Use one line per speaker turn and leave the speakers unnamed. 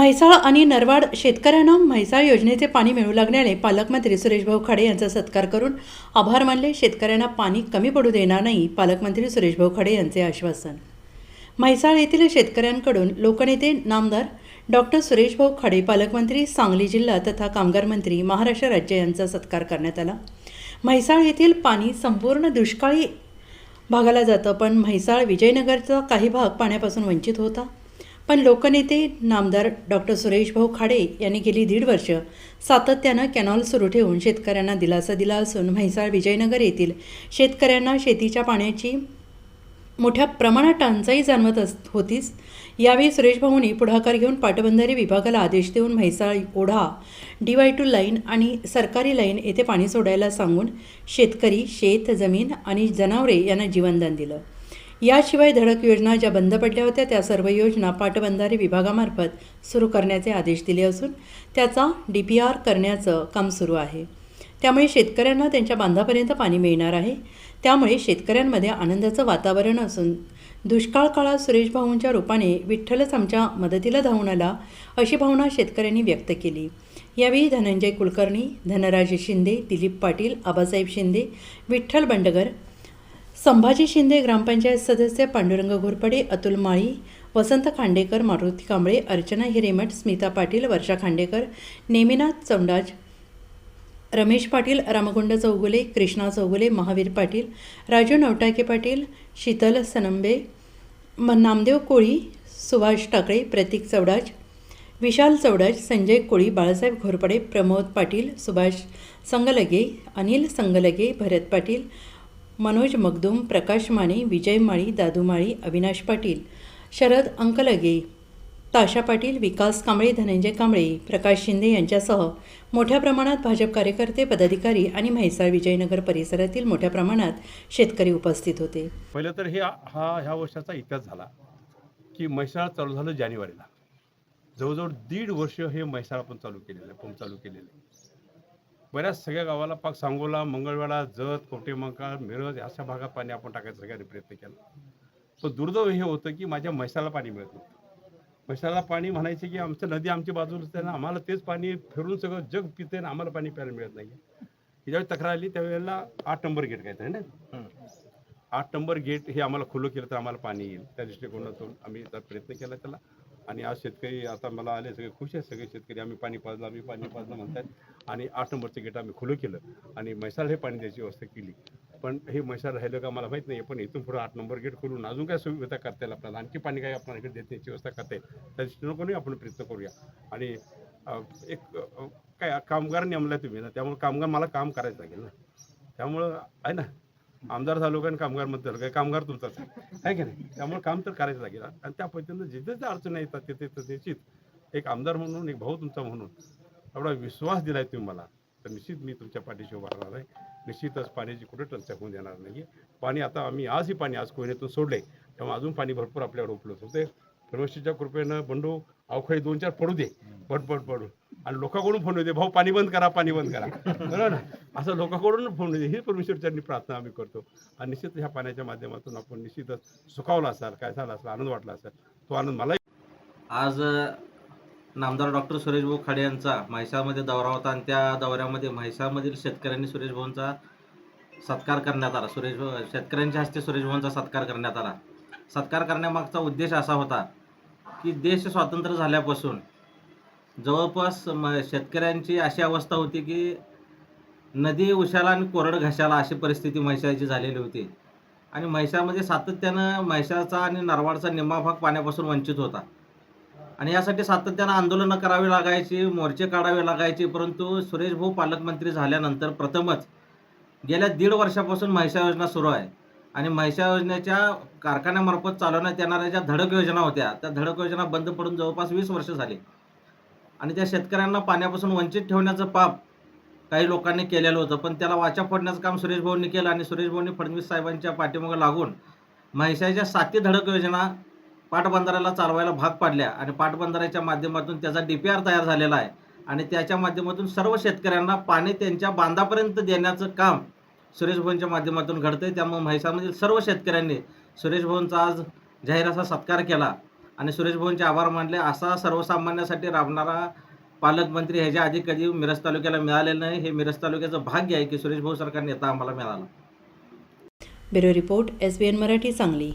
म्हैसाळ आणि नरवाड शेतकऱ्यांना म्हैसाळ योजनेचे पाणी मिळू लागल्याने पालकमंत्री सुरेशभाऊ खाडे यांचा सत्कार करून आभार मानले. शेतकऱ्यांना पाणी कमी पडू देणार नाही पालकमंत्री सुरेशभाऊ खाडे यांचे आश्वासन. म्हैसाळ येथील शेतकऱ्यांकडून लोकनेते नामदार डॉक्टर सुरेशभाऊ खाडे पालकमंत्री सांगली जिल्हा तथा कामगार मंत्री महाराष्ट्र राज्य यांचा सत्कार करण्यात आला. म्हैसाळ येथील पाणी संपूर्ण दुष्काळी भागाला जातं पण म्हैसाळ विजयनगरचा काही भाग पाण्यापासून वंचित होता. पण लोकनेते नामदार डॉक्टर सुरेशभाऊ खाडे यांनी गेली दीड वर्ष सातत्यानं कॅनॉल सुरू ठेवून शेतकऱ्यांना दिलासा दिला असून म्हैसाळ विजयनगर येथील शेतकऱ्यांना शेतीच्या पाण्याची मोठ्या प्रमाणात टंचाई जाणवत अस होतीच. यावेळी सुरेश भाऊंनी पुढाकार घेऊन पाटबंधारे विभागाला आदेश देऊन म्हैसाळ ओढा डी वाय टू लाईन आणि सरकारी लाईन येथे पाणी सोडायला सांगून शेतकरी शेत जमीन आणि जनावरे यांना जीवनदान दिलं. याशिवाय धडक योजना ज्या बंद पडल्या होत्या त्या सर्व योजना पाटबंधारे विभागामार्फत सुरू करण्याचे आदेश दिले असून त्याचा डी पी आर करण्याचं काम सुरू आहे. त्यामुळे शेतकऱ्यांना त्यांच्या बांधापर्यंत पाणी मिळणार आहे. त्यामुळे शेतकऱ्यांमध्ये आनंदाचं वातावरण असून दुष्काळ काळात सुरेश भाऊंच्या रूपाने विठ्ठलच आमच्या मदतीला धावून आला अशी भावना शेतकऱ्यांनी व्यक्त केली. यावेळी धनंजय कुलकर्णी धनराज शिंदे दिलीप पाटील आबासाहेब शिंदे विठ्ठल बंडगर संभाजी शिंदे ग्रामपंचायत सदस्य पांडुरंग घोरपडे अतुल माळी वसंत खांडेकर मारुती कांबळे अर्चना हिरेमठ स्मिता पाटील वर्षा खांडेकर नेमिनाथ चौंडाज रमेश पाटील रामगुंड चौगुले कृष्णा चौगुले महावीर पाटील राजू नवटाके पाटील शीतल सनंबे म नामदेव कोळी सुभाष टाकळे प्रतीक चौडाज विशाल चौडाज संजय कोळी बाळासाहेब घोरपडे प्रमोद पाटील सुभाष संगलगे अनिल संगलगे भरत पाटील मनोज मगदूम प्रकाश माने विजय माळी दादू माळी अविनाश पाटील शरद अंकलगे ताशा पाटील विकास कांबळे धनंजय कांबळे प्रकाश शिंदे यांच्यासह मोठ्या प्रमाणात भाजप कार्यकर्ते पदाधिकारी आणि म्हैसाळ विजयनगर परिसरातील मोठ्या प्रमाणात शेतकरी उपस्थित होते.
पहिलं तर हे हा ह्या वर्षाचा इतिहास झाला की म्हैसाळ चालू झालं जानेवारीला. जवळजवळ दीड वर्ष हे म्हैसाळ आपण चालू केलेलं आहे पंप चालू केलेलं आहे. बऱ्याच सगळ्या गावाला पाक सांगोला मंगळवेढा जत कोटेमंका मिरज अशा भागात पाणी आपण टाकायचा सगळ्यांनी प्रयत्न केला. पण दुर्दैव हे होतं की माझ्या म्हैसाला पाणी मिळत नव्हतं. म्हैसाला पाणी म्हणायचे की आमचं नदी आमच्या बाजूला असते ना आम्हाला तेच पाणी फिरून सगळं जग पिते आणि आम्हाला पाणी प्यायला मिळत नाही. ज्यावेळी तक्रार आली त्यावेळेला आठ नंबर गेट काय आहे ना? आठ नंबर गेट हे आम्हाला खुलं केलं तर आम्हाला पाणी येईल. त्या दृष्टिकोनातून आम्ही प्रयत्न केला त्याला आणि आज शेतकरी आता मला आले सगळे खुश आहेत सगळे शेतकरी आम्ही पाणी पाजलं आम्ही पाणी पाजलं म्हणतात. आणि आठ नंबरचं गेट आम्ही खुलं केलं आणि म्हैसाळ हे पाणी द्यायची व्यवस्था केली. पण हे म्हैसाळ राहिलं का मला माहीत नाही पण इथून पुढे आठ नंबर गेट खोलून अजून काय सुविधा करता येईल आपल्याला? आणखी पाणी काय आपल्याला इकडे देण्याची व्यवस्था करता येईल? त्या दृष्टिकोनातूनही आपण प्रयत्न करूया. आणि एक काय कामगार नेमला तुम्ही ना त्यामुळे कामगार मला काम करायचं लागेल ना. त्यामुळं आहे ना? आमदार झालो का आणि कामगारमध्ये काय कामगार तुमचाच आहे. की नाही? त्यामुळे काम तर करायचं लागेल आणि त्या पद्धतीनं जिथे ज्या अडचणी येतात तिथे तर निश्चित एक आमदार म्हणून एक भाऊ तुमचा म्हणून एवढा विश्वास दिलाय तुम्ही मला. तर निश्चित मी तुमच्या पाठीशी उभा राहणार आहे. निश्चितच पाण्याची कुठे टंचाई होऊन देणार नाही पाणी आता आम्ही आजही पाणी आज कोयनेतून सोडले. त्यामुळे अजून पाणी भरपूर आपल्याकडे उपलब्ध होते. परमेश्वरच्या कृपेनं बंडू अवखळी दोन चार पडू दे. पड पड पडू. आणि लोकांकडून फोन येते भाऊ पाणी बंद करा पाणी बंद करा. बरोबर ना? असं लोकांकडून फोन येते ही परमेश्वरच्यांनी प्रार्थना आम्ही करतो. आणि निश्चित ह्या पाण्याच्या माध्यमातून आपण निश्चितच सुखावला असाल काय झाला असेल आनंद वाटला असेल तो आनंद मला
आज नामदार डॉक्टर सुरेशभाऊ खाडे यांचा म्हैसामध्ये दौरा होता आणि त्या दौऱ्यामध्ये म्हैसामधील शेतकऱ्यांनी सुरेशभाऊंचा सत्कार करण्यात आला. सुरेश शेतकऱ्यांच्या हस्ते सुरेशभाऊंचा सत्कार करण्यात आला. सत्कार करण्यामागचा उद्देश असा होता की देश स्वातंत्र्य झाल्यापासून जवळपास म शेतकऱ्यांची अशी अवस्था होती की नदी उशाला आणि कोरड घशाला अशी परिस्थिती म्हैशाची झालेली होती. आणि म्हैशामध्ये सातत्यानं म्हैशाचा आणि नरवाडचा निम्मा भाग पाण्यापासून वंचित होता. आणि यासाठी सातत्यानं आंदोलनं करावी लागायची मोर्चे काढावे लागायचे परंतु सुरेश भाऊ पालकमंत्री झाल्यानंतर प्रथमच गेल्या दीड वर्षापासून म्हैशा योजना सुरू आहे. आणि म्हैशा योजनेच्या कारखान्यामार्फत चालवण्यात येणाऱ्या ज्या धडक योजना होत्या त्या धडक योजना बंद पडून जवळपास वीस वर्ष झाली. आणि त्या शेतकऱ्यांना पाण्यापासून वंचित ठेवण्याचं पाप काही लोकांनी केलेलं होतं. पण त्याला वाचा फोडण्याचं काम सुरेश भाऊंनी केलं आणि सुरेश भाऊंनी फडणवीस साहेबांच्या पाठीमागं लागून म्हैसाच्या साती धडक योजना पाटबंधाऱ्याला चालवायला भाग पाडल्या आणि पाटबंधाऱ्याच्या माध्यमातून त्याचा डी पी आर तयार झालेला आहे. आणि त्याच्या माध्यमातून सर्व शेतकऱ्यांना पाणी त्यांच्या बांधापर्यंत देण्याचं काम सुरेश भाऊंच्या माध्यमातून आहे त्यामुळे म्हैसामधील सर्व शेतकऱ्यांनी सुरेश भाऊंचा आज जाहीर असा सत्कार केला. आणि सुरेश भाऊंचे आभार मानले. असा सर्वसामान्यासाठी राबणारा पालकमंत्री ह्याच्या आधी कधी मिरज तालुक्याला मिळालेलं नाही हे मिरज तालुक्याचं भाग्य आहे की सुरेश भाऊ सारखा नेता आम्हाला मिळाला.
Bureau report S B N Marathi Sangli.